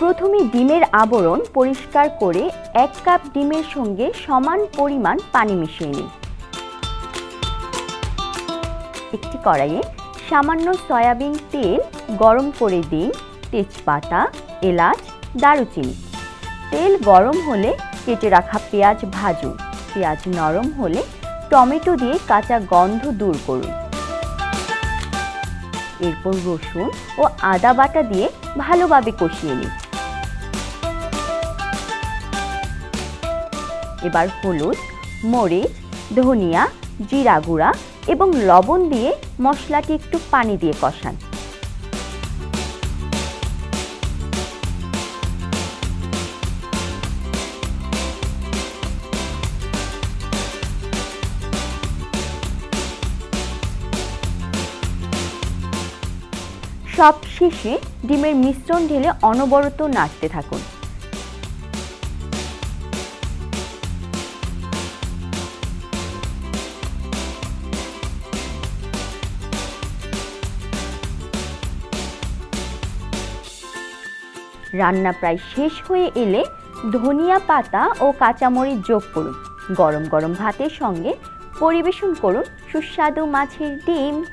প্রথমে ডিমের আবরণ পরিষ্কার করে এক কাপ ডিমের সঙ্গে সমান পরিমাণ পানি মিশিয়ে নিন। একটি কড়াইয়ে সামান্য সয়াবিন তেল গরম করে দিন, তেজপাতা, এলাচ, দারুচিনি। তেল গরম হলে কেটে রাখা পেঁয়াজ ভাজুন। পেঁয়াজ নরম হলে টমেটো দিয়ে কাঁচা গন্ধ দূর করুন। এরপর রসুন ও আদা বাটা দিয়ে ভালোভাবে কষিয়ে নিন। এবার হলুদ, মরিচ, ধনিয়া, জিরা গুঁড়া এবং লবণ দিয়ে মশলাটি একটু পানি দিয়ে কষান। সব শেষে ডিমের মিশ্রণ ঢেলে অনবরত নাড়তে থাকুন। রান্না প্রায় শেষ হয়ে এলে ধনিয়া পাতা ও কাঁচামরিচ যোগ করুন। গরম গরম ভাতের সঙ্গে পরিবেশন করুন সুস্বাদু মাছের ডিম।